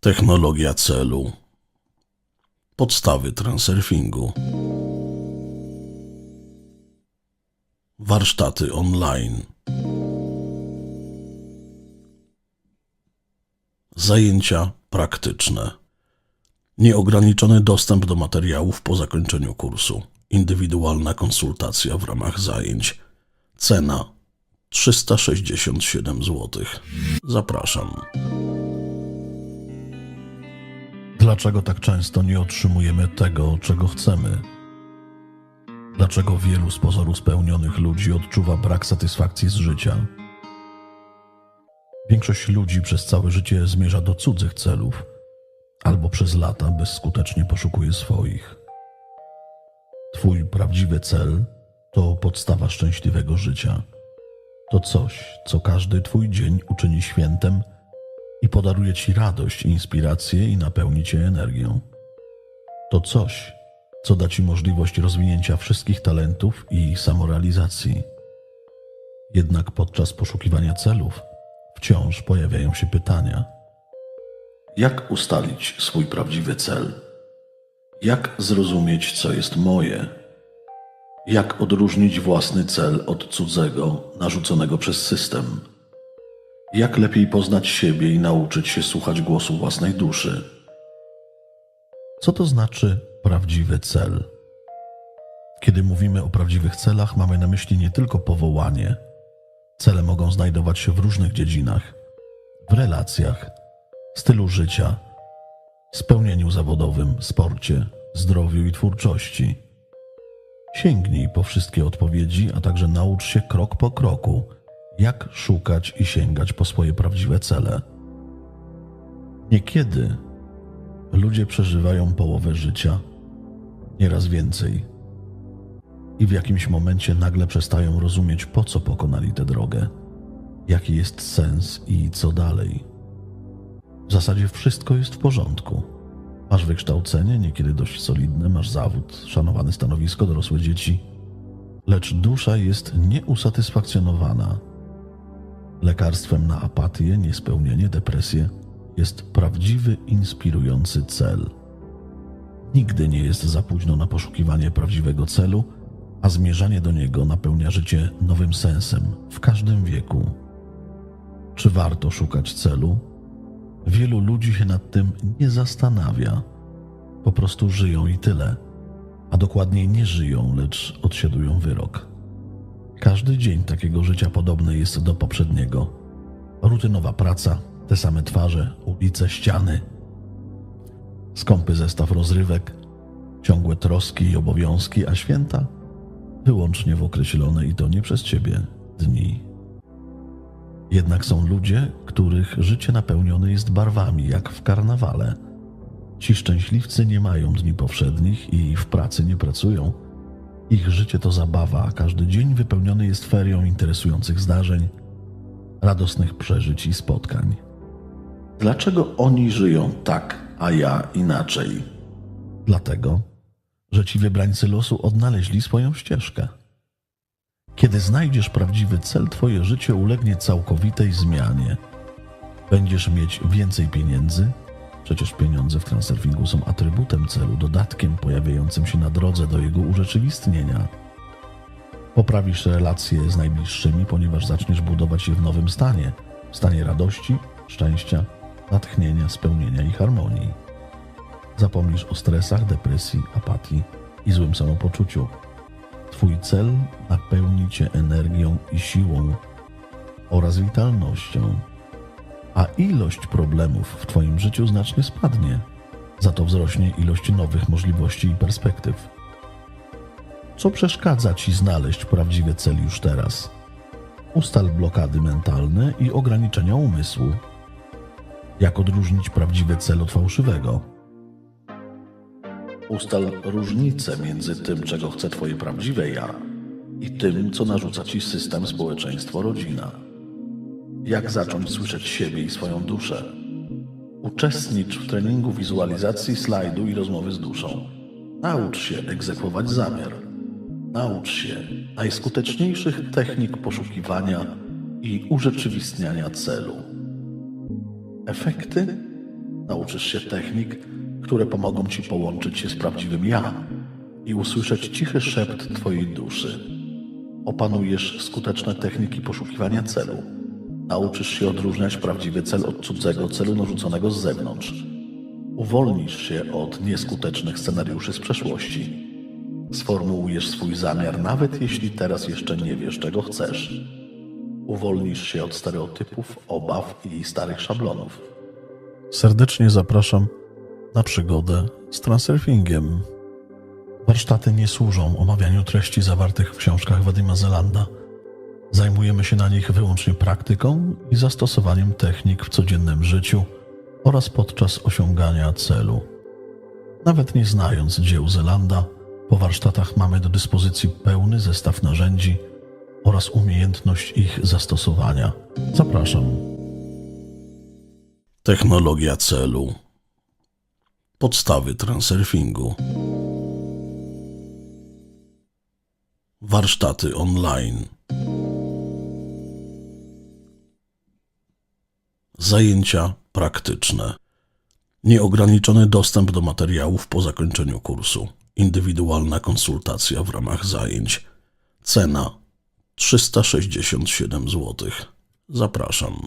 Technologia celu. Podstawy transurfingu. Warsztaty online. Zajęcia praktyczne. Nieograniczony dostęp do materiałów po zakończeniu kursu. Indywidualna konsultacja w ramach zajęć. Cena 367 zł. Zapraszam. Dlaczego tak często nie otrzymujemy tego, czego chcemy? Dlaczego wielu z pozoru spełnionych ludzi odczuwa brak satysfakcji z życia? Większość ludzi przez całe życie zmierza do cudzych celów, albo przez lata bezskutecznie poszukuje swoich. Twój prawdziwy cel to podstawa szczęśliwego życia. To coś, co każdy Twój dzień uczyni świętem i podaruje Ci radość, inspirację i napełni Cię energią. To coś, co da Ci możliwość rozwinięcia wszystkich talentów i samorealizacji. Jednak podczas poszukiwania celów wciąż pojawiają się pytania. Jak ustalić swój prawdziwy cel? Jak zrozumieć, co jest moje? Jak odróżnić własny cel od cudzego, narzuconego przez system? Jak lepiej poznać siebie i nauczyć się słuchać głosu własnej duszy? Co to znaczy prawdziwy cel? Kiedy mówimy o prawdziwych celach, mamy na myśli nie tylko powołanie. Cele mogą znajdować się w różnych dziedzinach w relacjach, stylu życia, spełnieniu zawodowym, sporcie, zdrowiu i twórczości. Sięgnij po wszystkie odpowiedzi, a także naucz się krok po kroku, jak szukać i sięgać po swoje prawdziwe cele. Niekiedy ludzie przeżywają połowę życia, nieraz więcej, i w jakimś momencie nagle przestają rozumieć, po co pokonali tę drogę, jaki jest sens i co dalej. W zasadzie wszystko jest w porządku. Masz wykształcenie, niekiedy dość solidne, masz zawód, szanowane stanowisko, dorosłe dzieci, lecz dusza jest nieusatysfakcjonowana. Lekarstwem na apatię, niespełnienie, depresję jest prawdziwy, inspirujący cel. Nigdy nie jest za późno na poszukiwanie prawdziwego celu, a zmierzanie do niego napełnia życie nowym sensem w każdym wieku. Czy warto szukać celu? Wielu ludzi się nad tym nie zastanawia. Po prostu żyją i tyle. A dokładniej nie żyją, lecz odsiadują wyrok. Każdy dzień takiego życia podobny jest do poprzedniego. Rutynowa praca, te same twarze, ulice, ściany. Skąpy zestaw rozrywek, ciągłe troski i obowiązki, a święta wyłącznie w określone i to nie przez ciebie dni. Jednak są ludzie, których życie napełnione jest barwami, jak w karnawale. Ci szczęśliwcy nie mają dni powszednich i w pracy nie pracują. Ich życie to zabawa, a każdy dzień wypełniony jest ferią interesujących zdarzeń, radosnych przeżyć i spotkań. Dlaczego oni żyją tak, a ja inaczej? Dlatego, że ci wybrańcy losu odnaleźli swoją ścieżkę. Kiedy znajdziesz prawdziwy cel, twoje życie ulegnie całkowitej zmianie. Będziesz mieć więcej pieniędzy, przecież pieniądze w transurfingu są atrybutem celu, dodatkiem pojawiającym się na drodze do jego urzeczywistnienia. Poprawisz relacje z najbliższymi, ponieważ zaczniesz budować je w nowym stanie stanie radości, szczęścia, natchnienia, spełnienia i harmonii. Zapomnisz o stresach, depresji, apatii i złym samopoczuciu. Twój cel napełni cię energią i siłą oraz witalnością, a ilość problemów w Twoim życiu znacznie spadnie. Za to wzrośnie ilość nowych możliwości i perspektyw. Co przeszkadza Ci znaleźć prawdziwy cel już teraz? Ustal blokady mentalne i ograniczenia umysłu. Jak odróżnić prawdziwy cel od fałszywego? Ustal różnicę między tym, czego chce Twoje prawdziwe ja i tym, co narzuca Ci system, społeczeństwo, rodzina. Jak zacząć słyszeć siebie i swoją duszę? Uczestnicz w treningu wizualizacji slajdu i rozmowy z duszą. Naucz się egzekwować zamiar. Naucz się najskuteczniejszych technik poszukiwania i urzeczywistniania celu. Efekty Nauczysz się technik, które pomogą ci połączyć się z prawdziwym ja i usłyszeć cichy szept twojej duszy. Opanujesz skuteczne techniki poszukiwania celu. Nauczysz się odróżniać prawdziwy cel od cudzego celu narzuconego z zewnątrz. Uwolnisz się od nieskutecznych scenariuszy z przeszłości. Sformułujesz swój zamiar, nawet jeśli teraz jeszcze nie wiesz, czego chcesz. Uwolnisz się od stereotypów, obaw i starych szablonów. Serdecznie zapraszam na przygodę z transurfingiem. Warsztaty nie służą omawianiu treści zawartych w książkach Wadima Zelanda. Zajmujemy się na nich wyłącznie praktyką i zastosowaniem technik w codziennym życiu oraz podczas osiągania celu. Nawet nie znając dzieł Zelanda, po warsztatach mamy do dyspozycji pełny zestaw narzędzi oraz umiejętność ich zastosowania. Zapraszam. Technologia celu. Podstawy transurfingu. Warsztaty online. Zajęcia praktyczne. Nieograniczony dostęp do materiałów po zakończeniu kursu. Indywidualna konsultacja w ramach zajęć. Cena 367 zł. Zapraszam.